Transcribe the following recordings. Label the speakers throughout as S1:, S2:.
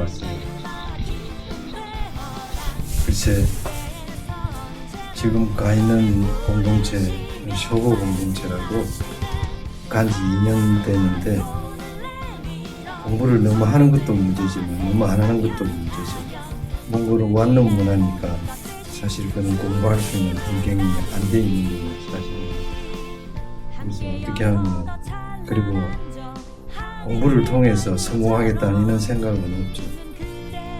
S1: 맞습니다.
S2: 글쎄 지금 가 있는 공동체 쇼고 공동체라고 간지 2년 됐는데 공부를 너무 하는 것도 문제지만 너무 안 하는 것도 문제죠. 몽골은 완능 문화니까 사실 그는 공부할 수 있는 환경이 안 돼 있는 거 사실입니다. 그래서 어떻게 하면 그리고 공부를 통해서 성공하겠다는 이런 생각은 없죠.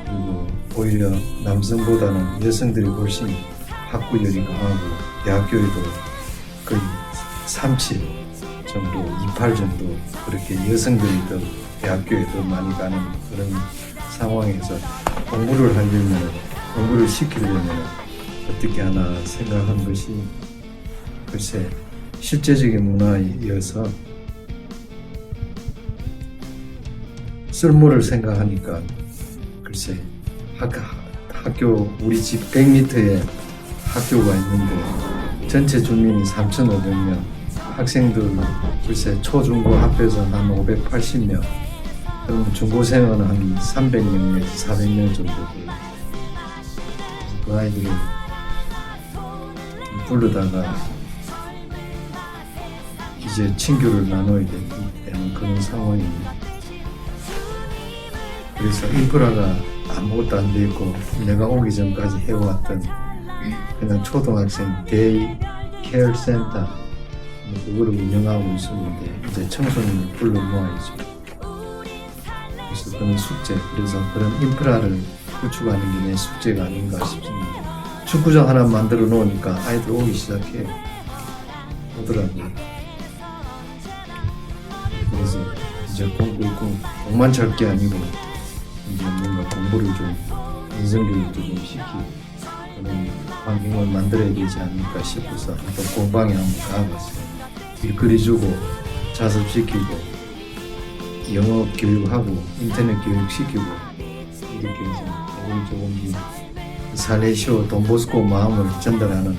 S2: 그리고 오히려 남성보다는 여성들이 훨씬 학구열이 강하고 대학교에도 거의 37 정도, 28 정도 그렇게 여성들이 더 대학교에 더 많이 가는 그런 상황에서 공부를 하려면 공부를 시키려면 어떻게 하나 생각한 것이 글쎄 실제적인 문화이어서 쓸모를 생각하니까 글쎄 학, 학교 우리 집 100m에 학교가 있는데 전체 주민이 3,500명 학생들 글쎄 초중고 합해서 한 580명 그럼 중고생은 한 300명 내지 400명 정도 돼요. 그 아이들을 부르다가 이제 친교를 나눠야 되는 그런 상황입니다. 그래서 인프라가 아무것도 안 돼 있고 내가 오기 전까지 해왔던 그냥 초등학생 데이 케어 센터 뭐 그거를 운영하고 있었는데 이제 청소년을 불러 모아야죠. 그래서 그런 숙제 그래서 그런 인프라를 구축하는 게 내 숙제가 아닌가 싶습니다. 축구장 하나 만들어 놓으니까 아이들 오기 시작해요. 오더라고요. 그래서 이제 공부 공, 공만 찰게 아니고 이제 뭔가 공부를 좀 인성 교육도 좀 시키고 그런 환경을 만들어야 되지 않을까 싶어서 한번 공방에 한번 가봤어요. 일거리 주고 자습시키고 영어 교육하고 인터넷 교육 시키고 이렇게 해서 조금 조금 살레시오 돈보스코 마음을 전달하는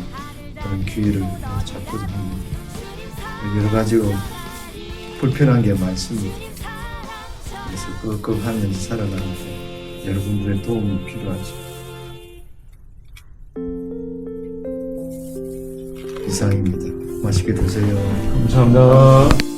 S2: 그런 기회를 찾고자 합니다. 여러 가지로 불편한 게 많습니다. 그래서 끄끄 하면서 살아가는데 여러분들의 도움이 필요하죠. 이상입니다. 맛있게 드세요.
S1: 감사합니다.